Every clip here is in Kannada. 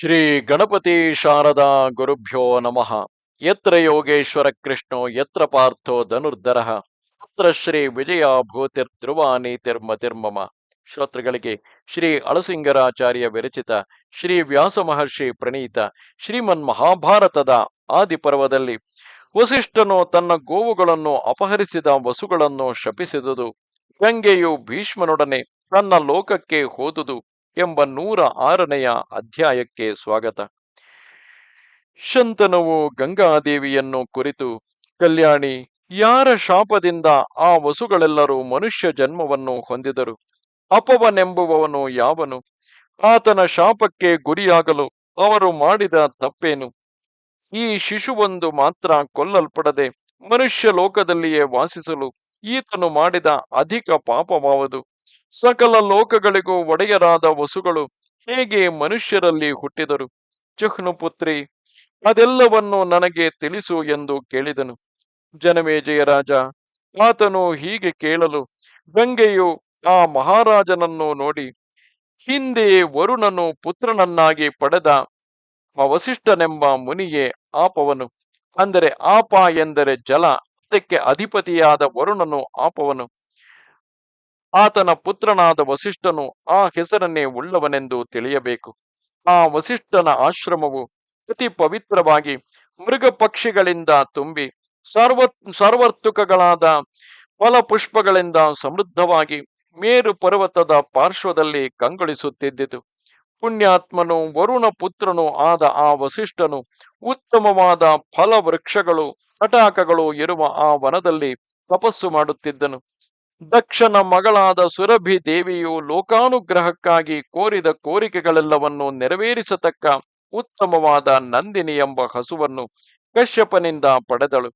ಶ್ರೀ ಗಣಪತಿ ಶಾರದಾ ಗುರುಭ್ಯೋ ನಮಃ. ಯತ್ರ ಯೋಗೇಶ್ವರ ಕೃಷ್ಣೋ, ಯತ್ರ ಪಾರ್ಥೋ ಧನುರ್ಧರ. ಅತ್ರ ಶ್ರೀ ವಿಜಯ ಭೂತಿರ್ ತಿರ್ಮ ತಿರ್ಮಮ. ಶ್ರೋತೃಗಳಿಗೆ ಶ್ರೀ ಅಳಸಿಂಗರಾಚಾರ್ಯ ವಿರಚಿತ ಶ್ರೀ ವ್ಯಾಸ ಮಹರ್ಷಿ ಪ್ರಣೀತ ಶ್ರೀಮನ್ ಮಹಾಭಾರತದ ಆದಿಪರ್ವದಲ್ಲಿ ವಸಿಷ್ಠನು ತನ್ನ ಗೋವುಗಳನ್ನು ಅಪಹರಿಸಿದ ವಸುಗಳನ್ನು ಶಪಿಸಿದುದು. ಗಂಗೆಯು ಭೀಷ್ಮನೊಡನೆ ತನ್ನ ಲೋಕಕ್ಕೆ ಹೋದುದು. ಎಂಬ ನೂರ ಆರನೆಯ ಅಧ್ಯಾಯಕ್ಕೆ ಸ್ವಾಗತ. ಶಂತನವು ಗಂಗಾದೇವಿಯನ್ನು ಕುರಿತು, ಕಲ್ಯಾಣಿ, ಯಾರ ಶಾಪದಿಂದ ಆ ವಸುಗಳೆಲ್ಲರೂ ಮನುಷ್ಯ ಜನ್ಮವನ್ನು ಹೊಂದಿದರು? ಅಪವನೆಂಬುವವನು ಯಾವನು? ಆತನ ಶಾಪಕ್ಕೆ ಗುರಿಯಾಗಲು ಅವರು ಮಾಡಿದ ತಪ್ಪೇನು? ಈ ಶಿಶುವೊಂದು ಮಾತ್ರ ಕೊಲ್ಲಲ್ಪಡದೆ ಮನುಷ್ಯ ಲೋಕದಲ್ಲಿಯೇ ವಾಸಿಸಲು ಈತನು ಮಾಡಿದ ಅಧಿಕ ಪಾಪವಾವುದು. ಸಕಲ ಲೋಕಗಳಿಗೂ ಒಡೆಯರಾದ ವಸುಗಳು ಹೇಗೆ ಮನುಷ್ಯರಲ್ಲಿ ಹುಟ್ಟಿದರು? ಚಹ್ನು ಪುತ್ರಿ, ಅದೆಲ್ಲವನ್ನು ನನಗೆ ತಿಳಿಸು ಎಂದು ಕೇಳಿದನು. ಜನಮೇಜಯ ರಾಜ, ಆತನು ಹೀಗೆ ಕೇಳಲು, ಗಂಗೆಯು ಆ ಮಹಾರಾಜನನ್ನು ನೋಡಿ, ಹಿಂದೆ ವರುಣನು ಪುತ್ರನನ್ನಾಗಿ ಪಡೆದ ವಸಿಷ್ಠನೆಂಬ ಮುನಿಯೇ ಆಪವನು. ಅಂದರೆ ಆಪ ಎಂದರೆ ಜಲ, ಅದಕ್ಕೆ ಅಧಿಪತಿಯಾದ ವರುಣನು ಆಪವನು. ಆತನ ಪುತ್ರನಾದ ವಸಿಷ್ಠನು ಆ ಹೆಸರನ್ನೇ ಉಳ್ಳವನೆಂದು ತಿಳಿಯಬೇಕು. ಆ ವಸಿಷ್ಠನ ಆಶ್ರಮವು ಅತಿ ಪವಿತ್ರವಾಗಿ ಮೃಗ ಪಕ್ಷಿಗಳಿಂದ ತುಂಬಿ ಸರ್ವ ಸರ್ವರ್ತುಕಗಳಾದ ಫಲಪುಷ್ಪಗಳಿಂದ ಸಮೃದ್ಧವಾಗಿ ಮೇರು ಪರ್ವತದ ಪಾರ್ಶ್ವದಲ್ಲಿ ಕಂಗೊಳಿಸುತ್ತಿದ್ದಿತು. ಪುಣ್ಯಾತ್ಮನು, ವರುಣ ಪುತ್ರನು ಆದ ಆ ವಸಿಷ್ಠನು ಉತ್ತಮವಾದ ಫಲವೃಕ್ಷಗಳು ತಟಾಕಗಳು ಇರುವ ಆ ವನದಲ್ಲಿ ತಪಸ್ಸು ಮಾಡುತ್ತಿದ್ದನು. ದಕ್ಷನ ಮಗಳಾದ ಸುರಭಿ ದೇವಿಯು ಲೋಕಾನುಗ್ರಹಕ್ಕಾಗಿ ಕೋರಿದ ಕೋರಿಕೆಗಳೆಲ್ಲವನ್ನು ನೆರವೇರಿಸತಕ್ಕ ಉತ್ತಮವಾದ ನಂದಿನಿ ಎಂಬ ಹಸುವನ್ನು ಕಶ್ಯಪನಿಂದ ಪಡೆದಳು.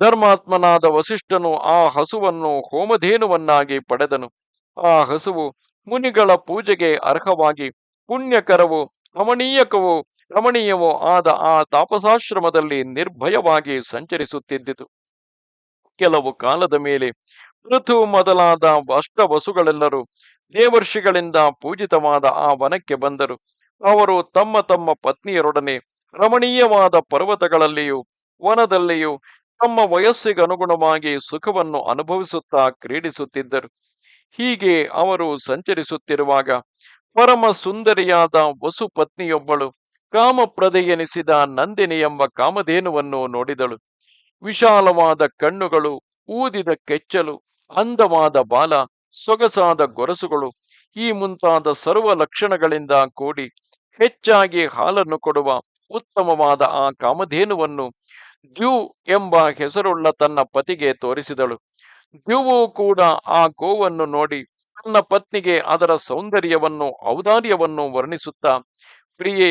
ಧರ್ಮಾತ್ಮನಾದ ವಸಿಷ್ಠನು ಆ ಹಸುವನ್ನು ಹೋಮಧೇನುವನ್ನಾಗಿ ಪಡೆದನು. ಆ ಹಸುವು ಮುನಿಗಳ ಪೂಜೆಗೆ ಅರ್ಹವಾಗಿ ಪುಣ್ಯಕರವು ರಮಣೀಯಕವೂ ರಮಣೀಯವೋ ಆದ ಆ ತಾಪಸಾಶ್ರಮದಲ್ಲಿ ನಿರ್ಭಯವಾಗಿ ಸಂಚರಿಸುತ್ತಿದ್ದಿತು. ಕೆಲವು ಕಾಲದ ಮೇಲೆ ಋತು ಮೊದಲಾದ ಅಷ್ಟ ವಸುಗಳೆಲ್ಲರೂ ದೇವರ್ಷಿಗಳಿಂದ ಪೂಜಿತವಾದ ಆ ವನಕ್ಕೆ ಬಂದರು. ಅವರು ತಮ್ಮ ತಮ್ಮ ಪತ್ನಿಯರೊಡನೆ ರಮಣೀಯವಾದ ಪರ್ವತಗಳಲ್ಲಿಯೂ ವನದಲ್ಲಿಯೂ ತಮ್ಮ ವಯಸ್ಸಿಗನುಗುಣವಾಗಿ ಸುಖವನ್ನು ಅನುಭವಿಸುತ್ತಾ ಕ್ರೀಡಿಸುತ್ತಿದ್ದರು. ಹೀಗೆ ಅವರು ಸಂಚರಿಸುತ್ತಿರುವಾಗ ಪರಮ ಸುಂದರಿಯಾದ ವಸು ಪತ್ನಿಯೊಬ್ಬಳು ಕಾಮಪ್ರದೆ ಎನಿಸಿದ ನಂದಿನಿ ಎಂಬ ಕಾಮಧೇನುವನ್ನು ನೋಡಿದಳು. ವಿಶಾಲವಾದ ಕಣ್ಣುಗಳು, ಊದಿದ ಕೆಚ್ಚಲು ಅಂದವಾದ ಬಾಲ, ಸೊಗಸಾದ ಗೊರಸುಗಳು, ಈ ಮುಂತಾದ ಸರ್ವ ಲಕ್ಷಣಗಳಿಂದ ಕೂಡಿ ಹೆಚ್ಚಾಗಿ ಹಾಲನ್ನು ಕೊಡುವ ಉತ್ತಮವಾದ ಆ ಕಾಮಧೇನುವನ್ನು ದ್ಯು ಎಂಬ ಹೆಸರುಳ್ಳ ತನ್ನ ಪತಿಗೆ ತೋರಿಸಿದಳು. ದ್ಯುವು ಕೂಡ ಆ ಗೋವನ್ನು ನೋಡಿ ತನ್ನ ಪತ್ನಿಗೆ ಅದರ ಸೌಂದರ್ಯವನ್ನು, ಔದಾರ್ಯವನ್ನು ವರ್ಣಿಸುತ್ತಾ, ಪ್ರಿಯೆ,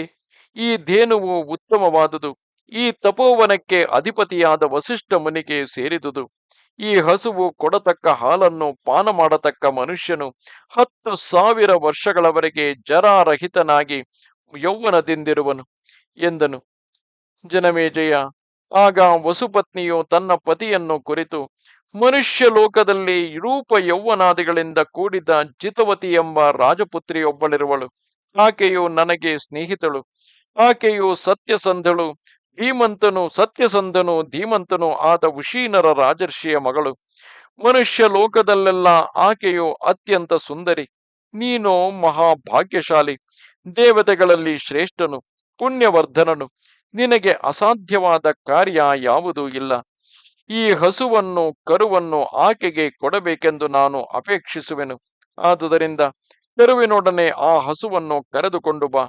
ಈ ಧೇನುವು ಉತ್ತಮವಾದುದು. ಈ ತಪೋವನಕ್ಕೆ ಅಧಿಪತಿಯಾದ ವಸಿಷ್ಠ ಮುನಿಗೆ ಸೇರಿದುದು. ಈ ಹಸುವು ಕೊಡತಕ್ಕ ಹಾಲನ್ನು ಪಾನ ಮಾಡತಕ್ಕ ಮನುಷ್ಯನು ಹತ್ತು ಸಾವಿರ ವರ್ಷಗಳವರೆಗೆ ಜರಾರಹಿತನಾಗಿ ಯೌವನದಿಂದಿರುವನು ಎಂದನು. ಜನಮೇಜಯ, ಆಗ ವಸುಪತ್ನಿಯು ತನ್ನ ಪತಿಯನ್ನು ಕುರಿತು, ಮನುಷ್ಯ ಲೋಕದಲ್ಲಿ ರೂಪ ಯೌವನಾದಿಗಳಿಂದ ಕೂಡಿದ ಜಿತವತಿ ಎಂಬ ರಾಜಪುತ್ರಿಯೊಬ್ಬಳಿರುವಳು. ಆಕೆಯು ನನಗೆ ಸ್ನೇಹಿತಳು. ಆಕೆಯು ಸತ್ಯಸಂಧಳು. ಧೀಮಂತನು ಸತ್ಯಸಂಧನು, ಧೀಮಂತನು ಆದ ಉಶೀನರ ರಾಜರ್ಷಿಯ ಮಗಳು. ಮನುಷ್ಯ ಲೋಕದಲ್ಲೆಲ್ಲ ಆಕೆಯು ಅತ್ಯಂತ ಸುಂದರಿ. ನೀನು ಮಹಾಭಾಗ್ಯಶಾಲಿ. ದೇವತೆಗಳಲ್ಲಿ ಶ್ರೇಷ್ಠನು, ಪುಣ್ಯವರ್ಧನನು. ನಿನಗೆ ಅಸಾಧ್ಯವಾದ ಕಾರ್ಯ ಯಾವುದೂ ಇಲ್ಲ. ಈ ಹಸುವನ್ನು, ಕರುವನ್ನು ಆಕೆಗೆ ಕೊಡಬೇಕೆಂದು ನಾನು ಅಪೇಕ್ಷಿಸುವೆನು. ಆದುದರಿಂದ ಕರುವಿನೊಡನೆ ಆ ಹಸುವನ್ನು ಕರೆದುಕೊಂಡು ಬಾ.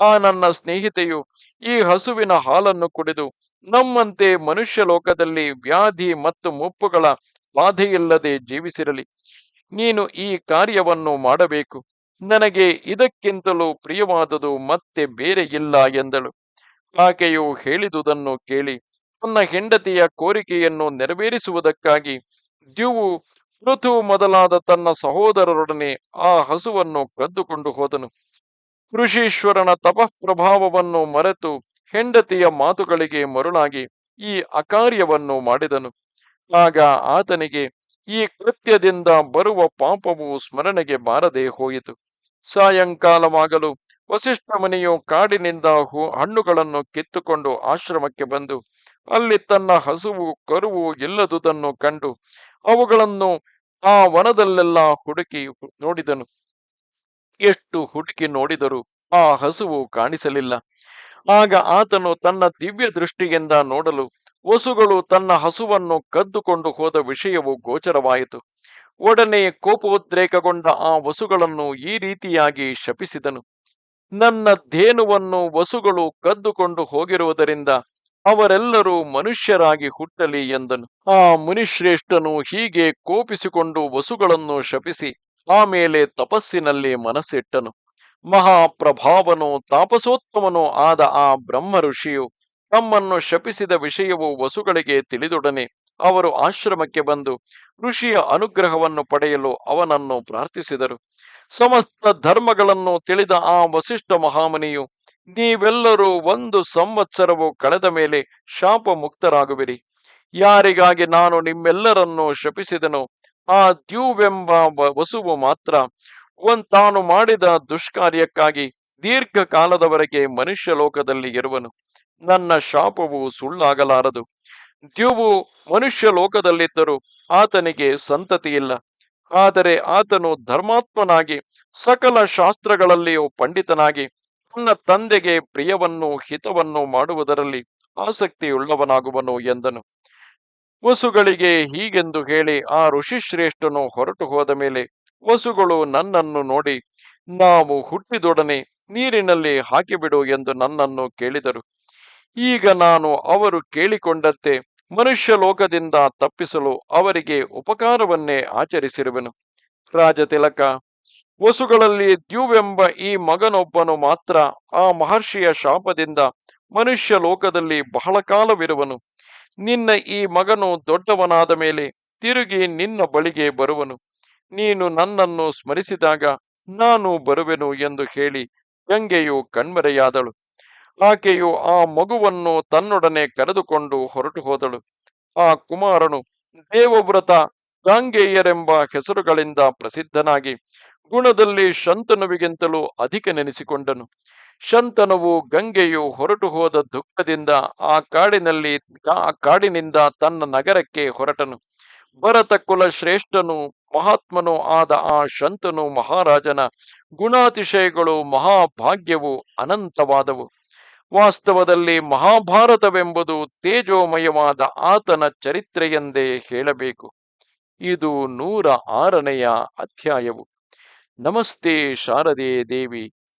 ಆ ನನ್ನ ಸ್ನೇಹಿತೆಯು ಈ ಹಸುವಿನ ಹಾಲನ್ನು ಕುಡಿದು ನಮ್ಮಂತೆ ಮನುಷ್ಯ ಲೋಕದಲ್ಲಿ ವ್ಯಾಧಿ ಮತ್ತು ಮುಪ್ಪುಗಳ ಬಾಧೆಯಿಲ್ಲದೆ ಜೀವಿಸಿರಲಿ. ನೀನು ಈ ಕಾರ್ಯವನ್ನು ಮಾಡಬೇಕು. ನನಗೆ ಇದಕ್ಕಿಂತಲೂ ಪ್ರಿಯವಾದುದು ಮತ್ತೆ ಬೇರೆ ಇಲ್ಲ ಎಂದಳು. ಆಕೆಯು ಹೇಳಿದುದನ್ನು ಕೇಳಿ ತನ್ನ ಹೆಂಡತಿಯ ಕೋರಿಕೆಯನ್ನು ನೆರವೇರಿಸುವುದಕ್ಕಾಗಿ ದ್ಯುವು ಋತು ಮೊದಲಾದ ತನ್ನ ಸಹೋದರರೊಡನೆ ಆ ಹಸುವನ್ನು ಕದ್ದುಕೊಂಡು ಹೋದನು. ಋಷೀಶ್ವರನ ತಪಃಪ್ರಭಾವವನ್ನು ಮರೆತು ಹೆಂಡತಿಯ ಮಾತುಗಳಿಗೆ ಮರುಳಾಗಿ ಈ ಅಕಾರ್ಯವನ್ನು ಮಾಡಿದನು. ಆಗ ಆತನಿಗೆ ಈ ಕೃತ್ಯದಿಂದ ಬರುವ ಪಾಪವು ಸ್ಮರಣೆಗೆ ಬಾರದೆ ಹೋಯಿತು. ಸಾಯಂಕಾಲವಾಗಲು ವಸಿಷ್ಠ ಮುನಿಯು ಕಾಡಿನಿಂದ ಹೂ ಹಣ್ಣುಗಳನ್ನು ಕಿತ್ತುಕೊಂಡು ಆಶ್ರಮಕ್ಕೆ ಬಂದು ಅಲ್ಲಿ ತನ್ನ ಹಸುವು, ಕರುವು ಇಲ್ಲದುದನ್ನು ಕಂಡು ಅವುಗಳನ್ನು ಆ ವನದಲ್ಲೆಲ್ಲ ಹುಡುಕಿ ನೋಡಿದನು. ಎಷ್ಟು ಹುಡುಕಿ ನೋಡಿದರೂ ಆ ಹಸುವು ಕಾಣಿಸಲಿಲ್ಲ. ಆಗ ಆತನು ತನ್ನ ದಿವ್ಯ ದೃಷ್ಟಿಯಿಂದ ನೋಡಲು ವಸುಗಳು ತನ್ನ ಹಸುವನ್ನು ಕದ್ದುಕೊಂಡು ಹೋದ ವಿಷಯವು ಗೋಚರವಾಯಿತು. ಒಡನೆ ಕೋಪೋದ್ರೇಕಗೊಂಡ ಆ ವಸುಗಳನ್ನು ಈ ರೀತಿಯಾಗಿ ಶಪಿಸಿದನು. ನನ್ನ ಧೇನುವನ್ನು ವಸುಗಳು ಕದ್ದುಕೊಂಡು ಹೋಗಿರುವುದರಿಂದ ಅವರೆಲ್ಲರೂ ಮನುಷ್ಯರಾಗಿ ಹುಟ್ಟಲಿ ಎಂದನು. ಆ ಮುನಿಶ್ರೇಷ್ಠನು ಹೀಗೆ ಕೋಪಿಸಿಕೊಂಡು ವಸುಗಳನ್ನು ಶಪಿಸಿ ಆಮೇಲೆ ತಪಸ್ಸಿನಲ್ಲಿ ಮನಸ್ಸಿಟ್ಟನು. ಮಹಾಪ್ರಭಾವನು ತಾಪಸೋತ್ತಮನೂ ಆದ ಆ ಬ್ರಹ್ಮ ಋಷಿಯು ತಮ್ಮನ್ನು ಶಪಿಸಿದ ವಿಷಯವು ವಸುಗಳಿಗೆ ತಿಳಿದೊಡನೆ ಅವರು ಆಶ್ರಮಕ್ಕೆ ಬಂದು ಋಷಿಯ ಅನುಗ್ರಹವನ್ನು ಪಡೆಯಲು ಅವನನ್ನು ಪ್ರಾರ್ಥಿಸಿದರು. ಸಮಸ್ತ ಧರ್ಮಗಳನ್ನು ತಿಳಿದ ಆ ವಸಿಷ್ಠ ಮಹಾಮನಿಯು, ನೀವೆಲ್ಲರೂ ಒಂದು ಸಂವತ್ಸರವು ಕಳೆದ ಮೇಲೆ ಶಾಪ ಮುಕ್ತರಾಗುವಿರಿ ಯಾರಿಗಾಗಿ ನಾನು ನಿಮ್ಮೆಲ್ಲರನ್ನು ಶಪಿಸಿದನು ಆ ದ್ಯೂವೆಂಬ ವಸುವು ಮಾತ್ರ ತಾನು ಮಾಡಿದ ದುಷ್ಕಾರ್ಯಕ್ಕಾಗಿ ದೀರ್ಘ ಕಾಲದವರೆಗೆ ಮನುಷ್ಯ ಲೋಕದಲ್ಲಿ ಇರುವನು. ನನ್ನ ಶಾಪವು ಸುಳ್ಳಾಗಲಾರದು. ದ್ಯುವು ಮನುಷ್ಯ ಲೋಕದಲ್ಲಿದ್ದರೂ ಆತನಿಗೆ ಸಂತತಿ ಇಲ್ಲ ಆದರೆ ಆತನು ಧರ್ಮಾತ್ಮನಾಗಿ ಸಕಲ ಶಾಸ್ತ್ರಗಳಲ್ಲಿಯೂ ಪಂಡಿತನಾಗಿ ತನ್ನ ತಂದೆಗೆ ಪ್ರಿಯವನ್ನು ಹಿತವನ್ನು ಮಾಡುವುದರಲ್ಲಿ ಆಸಕ್ತಿಯುಳ್ಳವನಾಗುವನು ಎಂದನು. ವಸುಗಳಿಗೆ ಹೀಗೆಂದು ಹೇಳಿ ಆ ಋಷಿಶ್ರೇಷ್ಠನು ಹೊರಟು ಹೋದ ಮೇಲೆ ವಸುಗಳು ನನ್ನನ್ನು ನೋಡಿ, ನಾವು ಹುಟ್ಟಿದೊಡನೆ ನೀರಿನಲ್ಲಿ ಹಾಕಿಬಿಡು ಎಂದು ನನ್ನನ್ನು ಕೇಳಿದರು. ಈಗ ನಾನು ಅವರು ಕೇಳಿಕೊಂಡಂತೆ ಮನುಷ್ಯ ಲೋಕದಿಂದ ತಪ್ಪಿಸಲು ಅವರಿಗೆ ಉಪಕಾರವನ್ನೇ ಆಚರಿಸಿರುವೆನು. ರಾಜತಿಲಕ ವಸುಗಳಲ್ಲಿ ದ್ಯುವೆಂಬ ಈ ಮಗನೊಬ್ಬನು ಮಾತ್ರ ಆ ಮಹರ್ಷಿಯ ಶಾಪದಿಂದ ಮನುಷ್ಯ ಲೋಕದಲ್ಲಿ ಬಹಳ ಕಾಲವಿರುವನು. ನಿನ್ನ ಈ ಮಗನು ದೊಡ್ಡವನಾದ ಮೇಲೆ ತಿರುಗಿ ನಿನ್ನ ಬಳಿಗೆ ಬರುವನು. ನೀನು ನನ್ನನ್ನು ಸ್ಮರಿಸಿದಾಗ ನಾನು ಬರುವೆನು ಎಂದು ಹೇಳಿ ಗಂಗೆಯು ಕಣ್ಮರೆಯಾದಳು. ಆಕೆಯು ಆ ಮಗುವನ್ನು ತನ್ನೊಡನೆ ಕರೆದುಕೊಂಡು ಹೊರಟು ಹೋದಳು. ಆ ಕುಮಾರನು, ದೇವವ್ರತ, ಗಾಂಗೇಯರೆಂಬ ಹೆಸರುಗಳಿಂದ ಪ್ರಸಿದ್ಧನಾಗಿ, ಗುಣದಲ್ಲಿ ಶಂತನುವಿಗಿಂತಲೂ ಅಧಿಕ ನೆನೆಸಿಕೊಂಡನು. ಶಂತನುವು ಗಂಗೆಯು ಹೊರಟು ಹೋದ ದುಃಖದಿಂದ ಆ ಕಾಡಿನಲ್ಲಿ, ಆ ಕಾಡಿನಿಂದ ತನ್ನ ನಗರಕ್ಕೆ ಹೊರಟನು. ಭರತ ಕುಲ ಶ್ರೇಷ್ಠನು, ಮಹಾತ್ಮನು ಆದ ಆ ಶಂತನು ಮಹಾರಾಜನ ಗುಣಾತಿಶಯಗಳು, ಮಹಾಭಾಗ್ಯವು ಅನಂತವಾದವು. ವಾಸ್ತವದಲ್ಲಿ ಮಹಾಭಾರತವೆಂಬುದು ತೇಜೋಮಯವಾದ ಆತನ ಚರಿತ್ರೆಯೆಂದೇ ಹೇಳಬೇಕು. ಇದು ನೂರ ಆರನೆಯ ಅಧ್ಯಾಯವು. ನಮಸ್ತೆ ಶಾರದೆ ದೇವಿ.